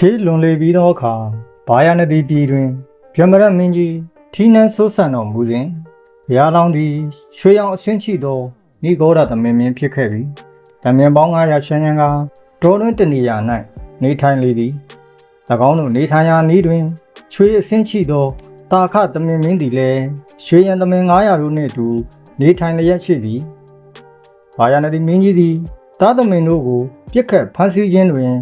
ခြေလွန်လေပြီးသောအခါဘာယာနတိပြည်တွင်ဗြဟ္မရမင်းကြီးထီးနှံဆိုးဆန်တော်မူစဉ်ဘုရားလောင်းသည်ရွှေရောင်အဆင်းချိသောနိဂောဒသမင်မင်းဖြစ်ခဲ့ပြီ။သမင်ပေါင်း900ရှမ်းရန်ကဒေါ်တွင်တနေရာ၌နေထိုင်လေသည်။၎င်းတို့နေထိုင်ရာနီးတွင်ရွှေအဆင်းချိသောတာခသမင်မင်းသည်လည်းရွှေရန်သမင်900တို့နှင့်အတူနေထိုင်လျက်ရှိသည်။ဘာယာနတိမင်းကြီးသည်တာသမင်တို့ကိုပြစ်ခတ်ဖမ်းဆီးခြင်းတွင်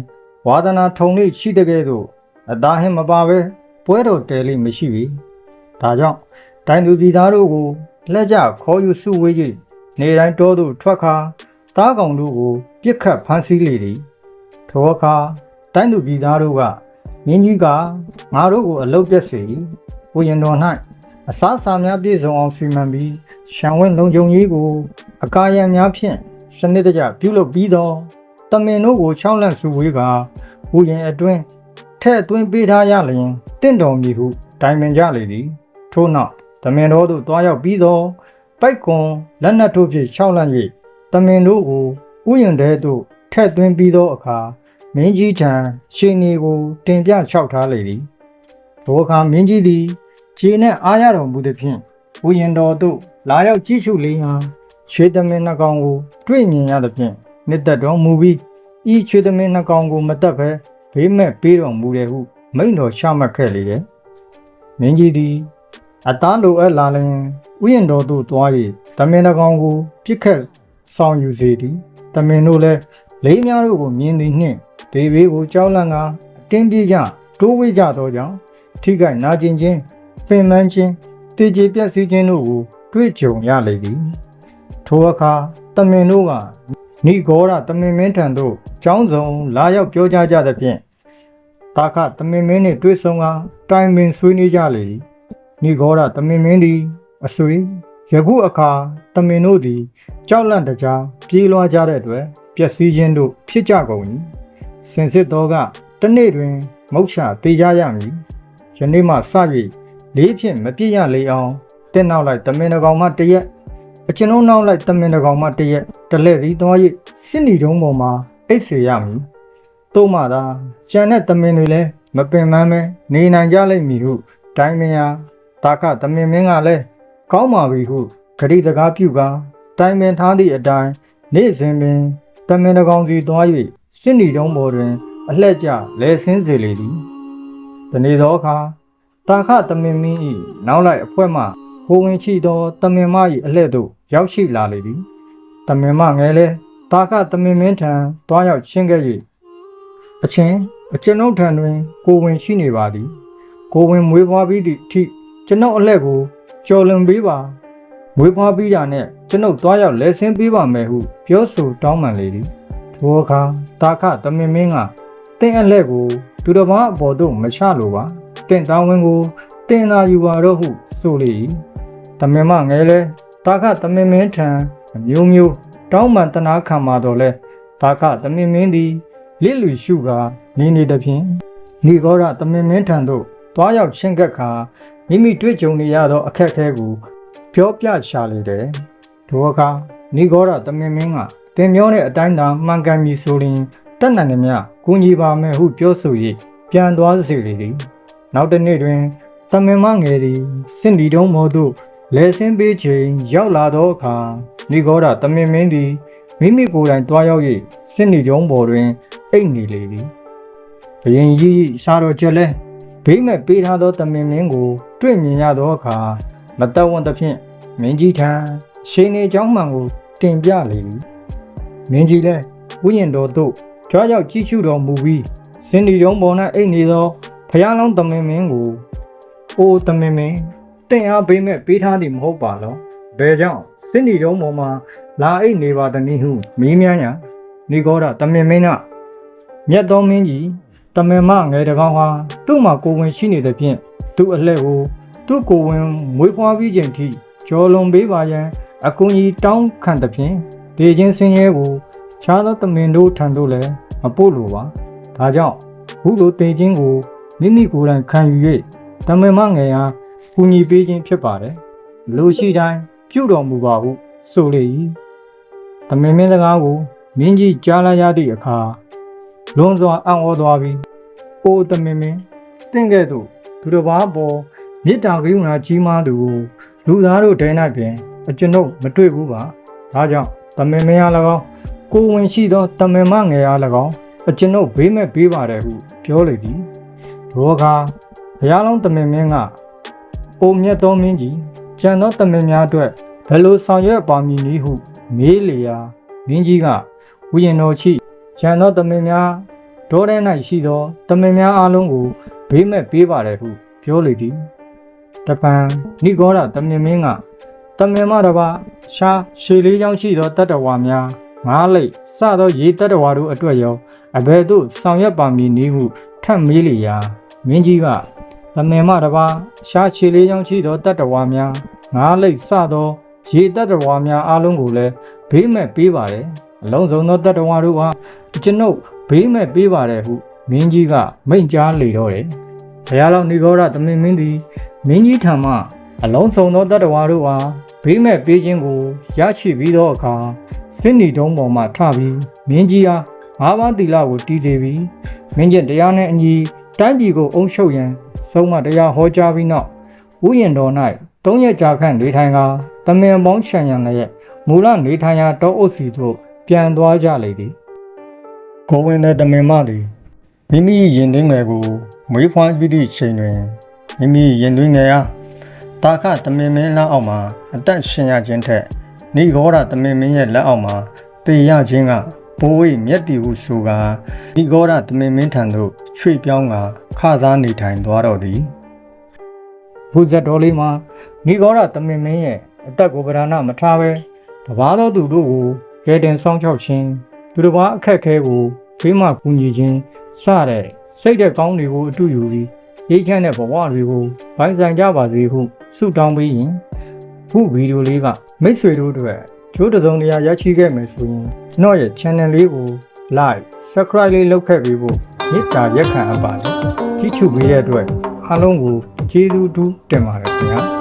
ဝါဒနာထုံလေးရှိတဲ့ကဲ့သို့အသားဟင်းမပါပဲပွဲတော်တဲလေးမရှိပြီ။ဒါကြောင့်တိုင်းသူပြည်သားတို့ကိုလက်ကြခေါ်ယူစုဝေး၍နေတိုင်းတောသို့ထွက်ခါသားကောင်တို့ကိုပြစ်ခတ်ဖမ်းဆီးလေသည်။ထိုအခါတိုင်းသူပြည်သားတို့ကမင်းကြီးကငါတို့ကိုအလုတ်ပြက်စေ၏။ဝိရင်တော်၌အစားအစာများပြည့်စုံအောင်စီမံပြီးရှံဝင်းလုံခြုံရေးကို အကာရံများဖြင့်စနစ်တကျပြုလုပ်ပြီးတော့ တမင်တို့ကိုချောင်းလန့်စုဝေးကဝူရင်အတွင်းထဲ့အတွင်းပေးထားရလျင်တင့်တော်မည်ဟုတိုင်ပင်ကြလေသည်ထို့နောက်တမင်တော်တို့တွားရောက်ပြီးသောပိုက်ကွန်လက်နက်တို့ဖြင့်ချောင်းလန့်၍တမင်တို့ကိုဥယျာဉ်ထဲသို့ထဲ့သွင်းပြီးသောအခါမင်းကြီးထံရှင်နေကိုတင်ပြလျှောက်ထားလေသည်ထိုအခါမင်းကြီးသည်ခြေနှင့်အားရတော်မူသည်ဖြင့်ဥယျာဉ်တော်သို့လာရောက်ကြည့်ရှုလေရာရွှေသမင်နှကောင်ကို တွေ့မြင်ရသဖြင့် နှစ်သက်တော်မူပြီးဤချွေသမင်းနှကောင်ကိုမတက်ဘဲဘေးမဲ့ပေးတော်မူတယ်ဟုမိန့်တော်ချမှတ်ခဲ့လေတယ်။မင်းကြီးသည်အသားလိုအပ်လာလျင်ဥယျာဉ်တော်သို့သွား၍သမင်းနှကောင်ကိုပြစ်ခတ်ဆောင်ယူစေသည်။သမင်းတို့လည်းလေးများတို့ကိုမြင်သည်နှင့်ဒေဘေးကိုကြောက်လန့်ကာအတင်းပြေးကြတိုးဝေးကြသောကြောင့်ထိခိုက်နာကျင်ခြင်းပင်ပန်းခြင်းတည်ကြည်ပြည့်စည်ခြင်းတို့ကိုတွေ့ကြုံရလေသည်။ထိုအခါသမင်းတို့က နိဂောရတမင်မင်းထံသို့ကျောင်းဆောင်လာရောက်ပြောကြားကြသဖြင့်တာခတမင်မင်းနှင့်တွေ့ဆုံကတိုင်ပင်ဆွေးနွေးကြလေ၏နိဂောရတမင်မင်းသည်အဆွေယခုအခါတမင်တို့သည်ကြောက်လန့်တကြားပြေးလွှားကြတဲ့အတွက်ပျက်စီးခြင်းတို့ဖြစ်ကြကုန်၏စင်စစ်သောကတစ်နေ့တွင် မုတ်ချတေးကြရမည်ယနေ့မှစ၍လေးဖြင့်မပြည့်ရလေအောင်တက်နောက်လိုက်တမင်တကောင်မှတရက် အကျွန်ုပ်နောက်လိုက်တမင်တကောင်မှတရက်တလဲစီသွား၍စစ်နီတုံးပေါ်မှာအိတ်စေရမည်။တို့မှသာကြံတဲ့တမင်တွေလည်းမပင်ပန်းပဲနေနိုင်ကြလိမ့်မည်ဟုတိုင်းမယာတာခတမင်မင်းကလည်းကောင်းပါပြီဟုဂရိတကားပြုကာတိုင်းပင်ထားသည့်အတိုင်းနေ့စဉ်ပင်တမင်တကောင်စီသွား၍စစ်နီတုံးပေါ်တွင် အလှည့်ကျလဲဆင်းစေလေသည်။ဒီနေ့သောအခါတာခတမင်မင်း၏နောက်လိုက်အဖွဲမှ ကိုဝင်ချိသောတမင်မ၏အလှဲ့သို့ရောက်ရှိလာလေသည်တမင်မငယ်လဲတာကတမင်မင်းထံတွားရောက်ရှင်းခဲ့၍အချင်းအကျွန်ုပ်ထံတွင် ကိုဝင်ရှိနေပါသည် ကိုဝင်မွေးဖွားပြီးသည့်အထိကျွန်ုပ်အလှဲ့ကိုကြော်လွန်ပေးပါမွေးဖွားပြီးတာနဲ့ကျွန်ုပ်တွားရောက်လဲဆင်းပေးပါမယ်ဟုပြောဆိုတောင်းပန်လေသည်ထိုအခါတာခတမင်မင်းကတင့်အလှဲ့ကို သူတစ်ပါးအပေါ်သို့မချလိုပါတင့်တောင်းဝင်ကိုတင်သာယူပါတော့ဟုဆိုလေ၏ တမင်မငယ်လဲတာခတမင်မင်းထံအမျိုးမျိုးတောင်းပန်တနာခံပါတော့လဲတာခတမင်မင်းသည်လစ်လူရှုကာနေနေသဖြင့်နေဂောရတမင်မင်းထံသို့တွားရောက်ချင်းကပ်ခါမိမိတွေ့ကြုံနေရသောအခက်အခဲကိုပြောပြရှာလေတယ်ထိုအခါနေဂောရတမင်မင်းကတင်မျောတဲ့အတိုင်းသာမှန်ကန်ပြီဆိုရင်တတ်နိုင်သမျှကူညီပါမယ်ဟုပြောဆို၍ပြန်သွားစေလေသည် နောက်တစ်နေ့တွင်တမင်မငယ်သည်စင်ဒီတုံးမော်သို့ လဲဆင်းပေးချိန်ရောက်လာသောအခါနေဂောရတမင်မင်းသည်မိမိကိုယ်တိုင်တွားရောက်၍စင်ဒီတုံးပေါ်တွင်အိတ်နေလေသည်ဘယင်ကြီးရှာတော်ချက်လဲဘေးမဲ့ပေးထားသောတမင်မင်းကို တွေ့မြင်ရသောအခါမတတ်ဝန်းသဖြင့်မင်းကြီးထံရှိန်နေเจ้าမှန်ကိုတင်ပြလေသည်မင်းကြီးလဲဝိညာဉ်တော်သို့ကြွားရောက်ကြည့်ရှုတော်မူပြီးစင်ဒီတုံးပေါ်၌အိတ်နေသောဖျားလောင်းတမင်မင်းကိုအိုတမင်မင်း တင့်အားဘေးမဲ့ပေးထားသည်မဟုတ်ပါလောဘယ်ကြောင့်စစ်နီတုံးပေါ်မှာလာအိတ်နေပါသနည်းဟုမေးမြန်းရာနေကောဒတမင်မင်းကမြတ်တော်မင်းကြီးတမင်မငယ်တကောင်ဟာသူ့မှာကိုယ်ဝင်ရှိနေသဖြင့်သူ့အလှဲ့ကိုသူ့ကိုယ်ဝင်မွေးဖွားပြီးချိန်ထိကြော်လွန်ပေးပါရန်အကူကြီးတောင်းခံသဖြင့်ဒေချင်းစင်းရဲကိုခြားသောတမင်တို့ထံသို့လည်းမပို့လိုပါဒါကြောင့်ခုလိုတင်ချင်းကိုမိမိကိုယ်တိုင်ခံယူ၍တမင်မငယ်ဟာ ကူညီပေးခြင်းဖြစ်ပါတယ်။လူရှိတိုင်းပြုတော်မူပါဟုဆိုလေ၏။သမင်မင်းစကားကိုမင်းကြီးကြားလာရသည့်အခါလွန်စွာအံ့ဩသွားပြီးအိုတမင်မင်းတင့်ကဲ့သို့သူတစ်ပါးပေါ်မေတ္တာကရုဏာကြီးမားသူကိုလူသားတို့ဒိုင်း၌ပင်အကျွန်ုပ်မတွေ့ဘူးပါဒါကြောင့်တမင်မင်းအား၎င်းကိုယ်ဝင်ရှိသောတမင်မငယ်အား၎င်းအကျွန်ုပ်ဘေးမဲ့ပေးပါတယ်ဟုပြောလေသည်ဘောကဘုရားလုံးတမင်မင်းက အိုမြတ်သောမင်းကြီးကျန်သောတမင်များအတွက်ဘယ်လိုဆောင်ရွက်ပါမည်နည်းဟုမေးလေရာမင်းကြီးကဝိညာဉ်တော်ချိကျန်သောတမင်များဒေါ်ရဲ၌ရှိသောတမင်များအားလုံးကိုဘေးမဲ့ပေးပါတယ်ဟုပြောလေသည်တပံနိဂောရတမင်မင်းကတမင်မတပါရှားရှေလေးချောင်းရှိသောတတ္တဝါများငါးလိတ်စသောရေတတ္တဝါတို့အတွက်ရောအဘယ်သို့ဆောင်ရွက်ပါမည်နည်းဟုထပ်မေးလေရာမင်းကြီးက တမင်မတပါရှားရှေလေးချောင်းရှိသောတတ္တဝါများငါးလိတ်စသောရေတတ္တဝါများအားလုံးကိုလည်းဘေးမဲ့ပေးပါတယ်အလုံးစုံသောတတ္တဝါတို့ဟာကျွန်ုပ်ဘေးမဲ့ပေးပါတယ်ဟုမင်းကြီးကမိန့်ကြားလေတော့တယ်ဘုရားတော်နိဂောရသမင်မင်းသည်မင်းကြီးထံမှအလုံးစုံသောတတ္တဝါတို့ဟာဘေးမဲ့ပေးခြင်းကိုရရှိပြီးသောအခါစစ်နီတုံးပေါ်မှထပြီးမင်းကြီးအားငါးပါးသီလကိုတည်စေပြီးမင်းကျင့်တရားနှင့်အညီတိုင်းပြည်ကိုအုံရှုပ်ရန် ဆုံးမတရားဟောကြားပြီးနောက်ဥယျာဉ်တော်၌သုံးရက်ကြာခန့်နေထိုင်ကာတမင်ပေါင်းရှံရန်လည်းမူလနေထိုင်ရာတောအုပ်စီသို့ပြန်သွားကြလေသည်ကိုဝင်တဲ့တမင်မသည်မိမိရင်သွင်းငယ်ကိုမွေးဖွားပြီးသည့်ချိန်တွင်မိမိရင်သွင်းငယ်အားတာခတမင်မင်းလက်အောက်မှာအသက်ရှင်ရခြင်းထက်နေဂောရတမင်မင်းရဲ့လက်အောက်မှာတေရခြင်းက ပိုးဝိမျက်တီဟုဆိုကာနေဂောရတမင်မင်းထံသို့ချွေပြောင်းကာခစားနေထိုင်သွားတော့သည်ဘုဇက်တော်လေးမှာနေဂောရတမင်မင်းရဲ့အသက်ကိုဗရဏမထားပဲတပါးသောသူတို့ကိုကယ်တင်ဆောင်ချောက်ခြင်းသူတစ်ပါးအခက်အခဲကိုဖေးမှကူညီခြင်းစတဲ့စိတ်တဲ့ကောင်းတွေကိုအတူယူပြီးရေးချမ်းတဲ့ဘဝတွေကိုဗိုင်းဆိုင်ကြပါစေဟုဆုတောင်းပေးရင်ခုဗီဒီယိုလေးကမိတ်ဆွေတို့အတွက် ကျိုးတစ်စုံတရာရရှိခဲ့မယ်ဆိုရင်ကျွန်တော်ရဲ့ channel လေးကို like subscribe လေးလုပ်ခဲ့ပေးဖို့မေတ္တာရက်ခံအပ်ပါတယ်ကြည့်ချူပေးတဲ့အတွက်အားလုံးကိုကျေးဇူးတူးတင်ပါတယ်ခင်ဗျာ